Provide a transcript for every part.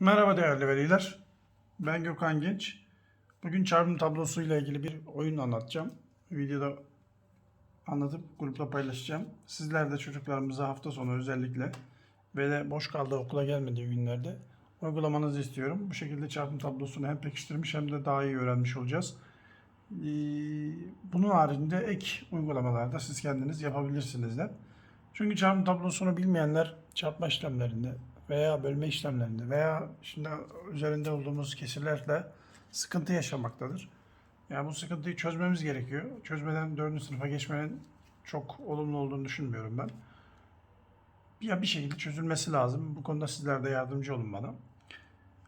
Merhaba değerli veliler. Ben Gökhan Genç. Bugün çarpım tablosu ile ilgili bir oyun anlatacağım. Videoda anlatıp grupla paylaşacağım. Sizler de çocuklarımıza hafta sonu özellikle ve de boş kaldığı okula gelmediği günlerde uygulamanızı istiyorum. Bu şekilde çarpım tablosunu hem pekiştirmiş hem de daha iyi öğrenmiş olacağız. Ee, Bunun haricinde ek uygulamalarda siz kendiniz yapabilirsiniz de. Çünkü çarpım tablosunu bilmeyenler çarpma işlemlerinde veya bölme işlemlerinde veya şimdi üzerinde olduğumuz kesirlerle sıkıntı yaşamaktadır. Yani bu sıkıntıyı çözmemiz gerekiyor. Çözmeden 4. sınıfa geçmenin çok olumlu olduğunu düşünmüyorum ben. Ya bir şekilde çözülmesi lazım. Bu konuda sizler de yardımcı olun bana.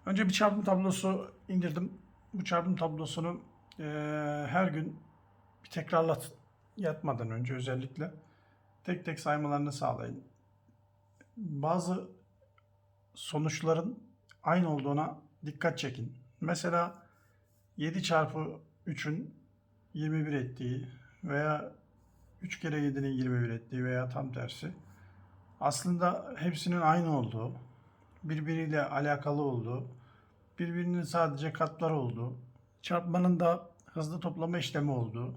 Önce bir çarpım tablosu indirdim. Bu çarpım tablosunu eee, her gün bir tekrarlat yatmadan önce özellikle tek tek saymalarını sağlayın. Bazı sonuçların aynı olduğuna dikkat çekin. Mesela 7 çarpı 3'ün 21 ettiği veya 3 kere 7'nin 21 ettiği veya tam tersi. Aslında hepsinin aynı olduğu, birbiriyle alakalı olduğu, birbirinin sadece katları olduğu, çarpmanın da hızlı toplama işlemi olduğu,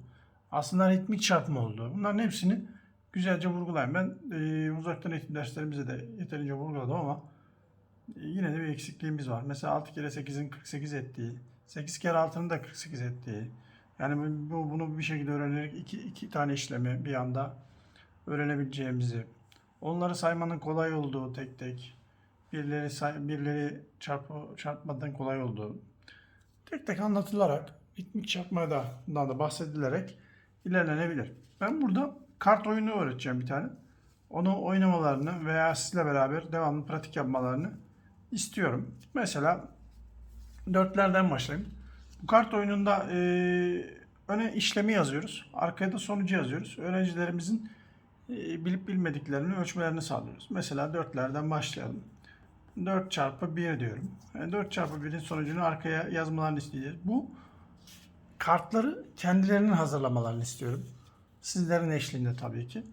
aslında ritmik çarpma olduğu. Bunların hepsini güzelce vurgulayın. Ben e, uzaktan eğitim derslerimize de yeterince vurguladım ama yine de bir eksikliğimiz var. Mesela 6 kere 8'in 48 ettiği, 8 kere 6'nın da 48 ettiği. Yani bu, bu- bunu bir şekilde öğrenerek iki, iki tane işlemi bir anda öğrenebileceğimizi, onları saymanın kolay olduğu tek tek, birileri say, birileri çarpı, çarpmadan kolay olduğu, tek tek anlatılarak, ritmik çarpmadan da bahsedilerek ilerlenebilir. Ben burada kart oyunu öğreteceğim bir tane. Onu oynamalarını veya sizle beraber devamlı pratik yapmalarını istiyorum. Mesela dörtlerden başlayayım. Bu kart oyununda e, öne işlemi yazıyoruz. Arkaya da sonucu yazıyoruz. Öğrencilerimizin e, bilip bilmediklerini ölçmelerini sağlıyoruz. Mesela dörtlerden başlayalım. 4 çarpı 1 diyorum. Yani 4 çarpı 1'in sonucunu arkaya yazmalarını isteyeceğiz. Bu kartları kendilerinin hazırlamalarını istiyorum. Sizlerin eşliğinde tabii ki.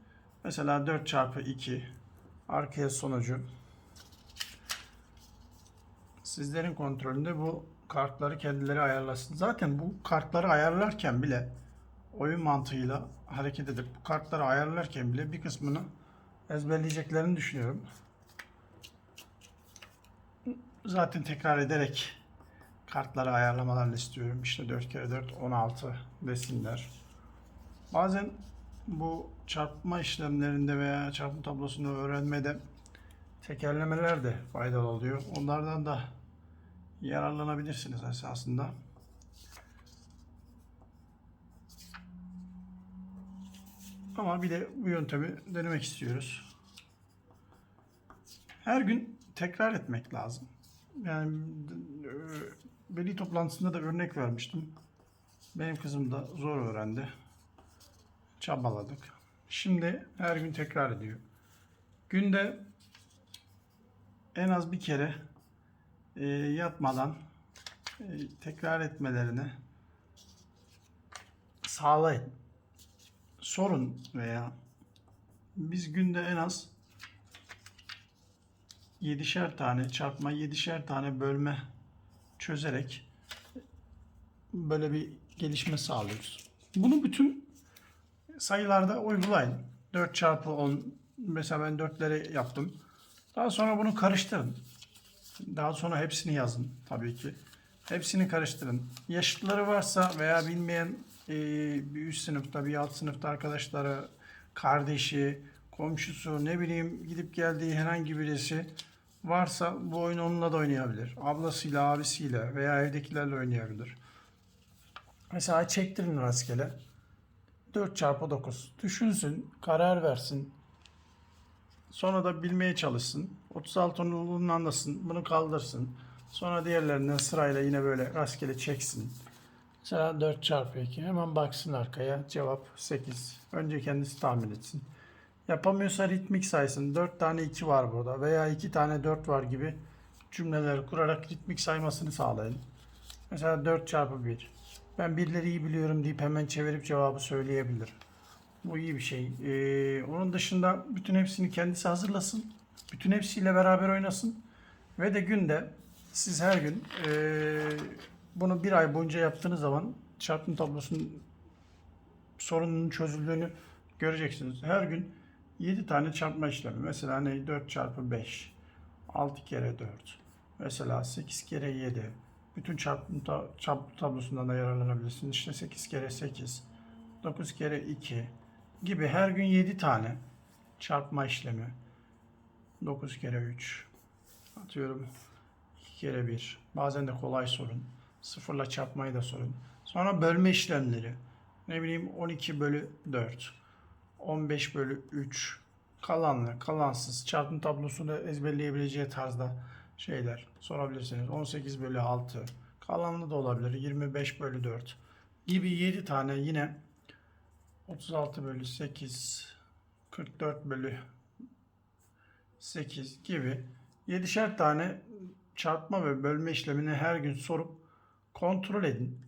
Mesela 4 çarpı 2 arkaya sonucu. Sizlerin kontrolünde bu kartları kendileri ayarlasın. Zaten bu kartları ayarlarken bile oyun mantığıyla hareket edip bu kartları ayarlarken bile bir kısmını ezberleyeceklerini düşünüyorum. Zaten tekrar ederek kartları ayarlamalarını istiyorum. İşte 4 kere 4 16 desinler. Bazen bu çarpma işlemlerinde veya çarpım tablosunu öğrenmede tekerlemeler de faydalı oluyor. Onlardan da yararlanabilirsiniz esasında. Ama bir de bu yöntemi denemek istiyoruz. Her gün tekrar etmek lazım. Yani e, veli toplantısında da örnek vermiştim. Benim kızım da zor öğrendi. Çabaladık. Şimdi her gün tekrar ediyor. Günde en az bir kere e, yatmadan e, tekrar etmelerini sağlayın. Sorun veya biz günde en az 7'şer tane çarpma, 7'şer tane bölme çözerek böyle bir gelişme sağlıyoruz. Bunu bütün sayılarda uygulayın. 4 çarpı 10 mesela ben 4'leri yaptım. Daha sonra bunu karıştırın. Daha sonra hepsini yazın tabii ki. Hepsini karıştırın. Yaşıtları varsa veya bilmeyen e, bir üst sınıfta, bir alt sınıfta arkadaşları, kardeşi, komşusu, ne bileyim gidip geldiği herhangi birisi varsa bu oyunu onunla da oynayabilir. Ablasıyla, abisiyle veya evdekilerle oynayabilir. Mesela çektirin rastgele. 4 çarpı 9. Düşünsün, karar versin. Sonra da bilmeye çalışsın. 36 olduğunu anlasın. Bunu kaldırsın. Sonra diğerlerinden sırayla yine böyle rastgele çeksin. Mesela 4 çarpı 2. Hemen baksın arkaya. Cevap 8. Önce kendisi tahmin etsin. Yapamıyorsa ritmik saysın. 4 tane 2 var burada veya 2 tane 4 var gibi cümleler kurarak ritmik saymasını sağlayın. Mesela 4 çarpı 1. Ben birleri iyi biliyorum deyip hemen çevirip cevabı söyleyebilir. Bu iyi bir şey. Ee, onun dışında bütün hepsini kendisi hazırlasın. Bütün hepsiyle beraber oynasın. Ve de günde siz her gün eee, bunu bir ay boyunca yaptığınız zaman çarpım tablosunun sorunun çözüldüğünü göreceksiniz. Her gün 7 tane çarpma işlemi. Mesela ne? 4 çarpı 5. 6 kere 4. Mesela 8 kere 7. Bütün çarpım tablosundan da yararlanabilirsiniz. İşte 8 kere 8. 9 kere 2 gibi her gün 7 tane çarpma işlemi. 9 kere 3. Atıyorum 2 kere 1. Bazen de kolay sorun. Sıfırla çarpmayı da sorun. Sonra bölme işlemleri. Ne bileyim 12 bölü 4. 15 bölü 3. Kalanlı, kalansız, çarpım tablosunu ezberleyebileceği tarzda şeyler sorabilirsiniz. 18 bölü 6. Kalanlı da olabilir. 25 bölü 4 gibi 7 tane yine 36 bölü 8, 44 bölü 8 gibi 7'şer tane çarpma ve bölme işlemini her gün sorup kontrol edin.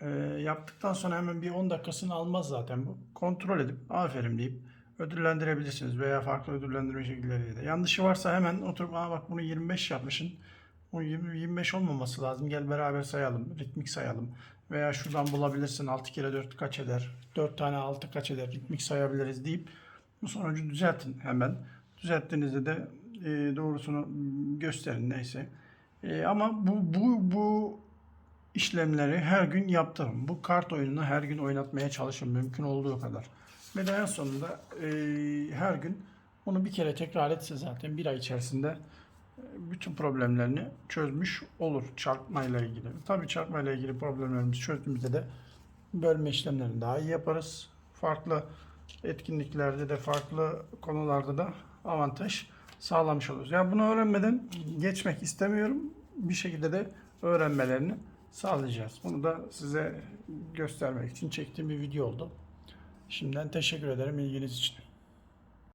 Ee, yaptıktan sonra hemen bir 10 dakikasını almaz zaten bu. Kontrol edip aferin deyip ödüllendirebilirsiniz veya farklı ödüllendirme şekilleriyle de. Yanlışı varsa hemen oturup Aa bak bunu 25 yapmışsın. Bu 20, 25 olmaması lazım. Gel beraber sayalım. Ritmik sayalım. Veya şuradan bulabilirsin 6 kere 4 kaç eder? 4 tane 6 kaç eder? Ritmik sayabiliriz deyip bu sonucu düzeltin hemen. Düzelttiğinizde de e, doğrusunu gösterin neyse. E, ama bu bu bu işlemleri her gün yaptırın. Bu kart oyununu her gün oynatmaya çalışın mümkün olduğu kadar. Ve de en sonunda e, her gün bunu bir kere tekrar etse zaten bir ay içerisinde bütün problemlerini çözmüş olur çarpmayla ilgili. Tabii çarpmayla ilgili problemlerimizi çözdüğümüzde de bölme işlemlerini daha iyi yaparız. Farklı etkinliklerde de farklı konularda da avantaj sağlamış oluruz. Yani bunu öğrenmeden geçmek istemiyorum. Bir şekilde de öğrenmelerini sağlayacağız. Bunu da size göstermek için çektiğim bir video oldu. Şimdiden teşekkür ederim ilginiz için.